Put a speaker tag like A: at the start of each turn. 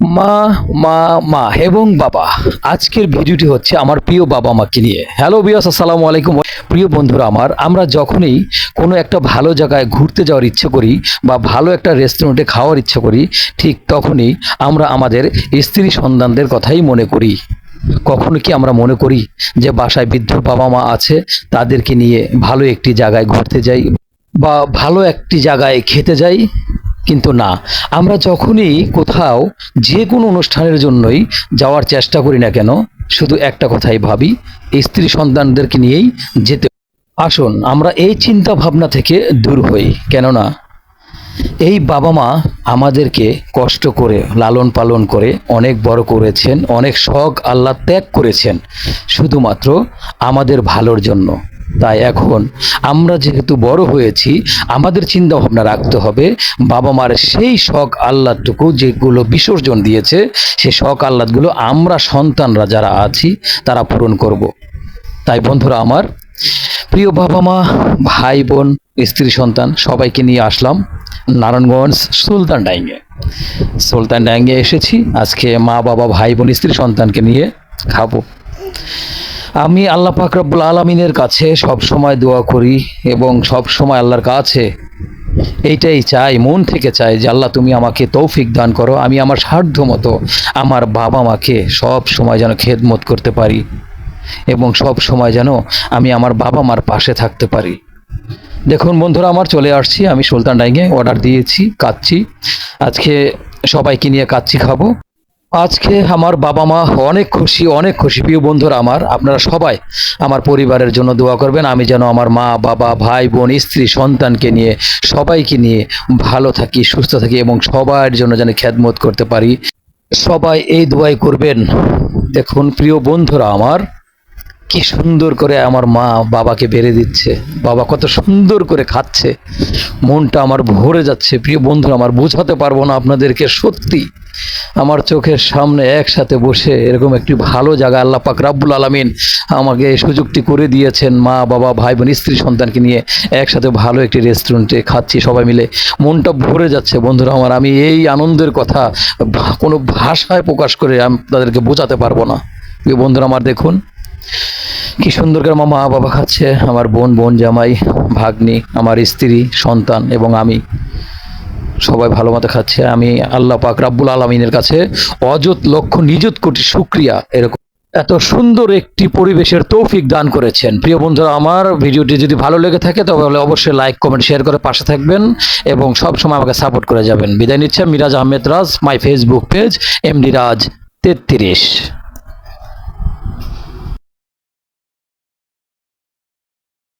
A: মা মা মা এবং বাবা। আজকের ভিডিওটি হচ্ছে আমার প্রিয় বাবা মাকে নিয়ে। হ্যালো বিয়াস আসসালামু আলাইকুম। প্রিয় বন্ধুরা আমার, আমরা যখনই কোনো একটা ভালো জায়গায় ঘুরতে যাওয়ার ইচ্ছে করি বা ভালো একটা রেস্টুরেন্টে খাওয়ার ইচ্ছে করি, ঠিক তখনই আমরা আমাদের স্ত্রী সন্তানদের কথাই মনে করি। কখনো কি আমরা মনে করি যে বাসায় বৃদ্ধ বাবা মা আছে, তাদেরকে নিয়ে ভালো একটি জায়গায় ঘুরতে যাই বা ভালো একটি জায়গায় খেতে যাই? কিন্তু না, আমরা যখনই কোথাও যে কোনো অনুষ্ঠানের জন্যই যাওয়ার চেষ্টা করি না কেন, শুধু একটা কথাই ভাবি, স্ত্রী সন্তানদেরকে নিয়েই যেতে। আসুন, আমরা এই চিন্তা ভাবনা থেকে দূর হই, কেননা এই বাবা মা আমাদেরকে কষ্ট করে লালন পালন করে অনেক বড় করেছেন, অনেক শখ আল্লাহ ত্যাগ করেছেন, শুধুমাত্র আমাদের ভালোর জন্য। তাই এখন আমরা যেহেতু বড় হয়েছি, আমাদের চিন্তা ভাবনা রাখতে হবে বাবা মার সেই শখ আহ্লাদটুকু যেগুলো বিসর্জন দিয়েছে সেই শখ আহ্লাদগুলো আমরা সন্তানরা যারা আছি, তারা পূরণ করব। তাই বন্ধুরা আমার, প্রিয় বাবা মা ভাই বোন স্ত্রী, সন্তান, সবাইকে নিয়ে আসলাম নারায়ণগঞ্জ সুলতান ডাইঙ্গে সুলতান ডাইঙ্গে এসেছি, আজকে মা বাবা ভাই বোন স্ত্রী, সন্তানকে নিয়ে খাব আমি আল্লাহ পাক রব্বুল আলমিনের কাছে সব সময় দোয়া করি এবং সব সময় আল্লাহর কাছে এইটাই চাই, মন থেকে চাই যে আল্লাহ তুমি আমাকে তৌফিক দান করো, আমি আমার সাধ্য মতো আমার বাবা মাকে সব সময় যেন খেদমত করতে পারি এবং সব সময় যেন আমি আমার বাবা মার পাশে থাকতে পারি। দেখুন বন্ধুরা, আমার চলে আসছি, আমি সুলতান ডাইঙ্গে অর্ডার দিয়েছি কাচ্ছি আজকে সবাইকে নিয়ে কাচ্ছি খাব। আজকে আমার বাবা মা অনেক খুশি অনেক খুশি। প্রিয় বন্ধুরা আমার, আপনারা সবাই আমার পরিবারের জন্য দোয়া করবেন। আমি যেন আমার মা, বাবা, ভাই, বোন, স্ত্রী, সন্তানকে নিয়ে, সবাইকে নিয়ে ভালো থাকি, সুস্থ থাকি এবং সবার জন্য যেন খ্যাতমত করতে পারি। সবাই এই দোয়াই করবেন। দেখুন, প্রিয় বন্ধুরা আমার কি সুন্দর করে আমার মা বাবাকে বেড়ে দিচ্ছে। বাবা কত সুন্দর করে খাচ্ছে। মনটা আমার ভরে যাচ্ছে। প্রিয় বন্ধুরা, আমার বোঝাতে পারব না আপনাদেরকে সত্যি। আমার চোখের সামনে একসাথে বসে এরকম একটি ভালো জায়গা আল্লাহ পাক রাব্বুল আলামিন আমাকে এই সুযোগটি করে দিয়েছেন মা, বাবা, ভাই বোন, স্ত্রী, সন্তানকে নিয়ে একসাথে ভালো একটি রেস্টুরেন্টে খাচ্ছি সবাই মিলে। মনটা ভরে যাচ্ছে বন্ধুরা আমার। আমি এই আনন্দের কথা কোনো ভাষায় প্রকাশ করে আমি তাদেরকে বোঝাতে পারব না। প্রিয় বন্ধুরা আমার দেখুন কি সুন্দর করে আমার মা বাবা খাচ্ছে, আমার বোন বোন জামাই, ভাগ্নি, আমার স্ত্রী, সন্তান এবং আমি। সবাই ভালো মতো খাচ্ছে। আমি আল্লাহ পাক রাব্বুল আলমিনের কাছে অযত লক্ষ নিযুত কোটি শুক্রিয়া এরকম এত সুন্দর একটি পরিবেশের তৌফিক দান করেছেন। প্রিয় বন্ধুরা, আমার ভিডিওটি যদি ভালো লেগে থাকে তবে অবশ্যই লাইক কমেন্ট শেয়ার করে পাশে থাকবেন এবং সব সময় আমাকে সাপোর্ট করে যাবেন। বিদায় নিচ্ছে Miraj Ahmed Raj my Facebook page MD Raj তেত্রিশ।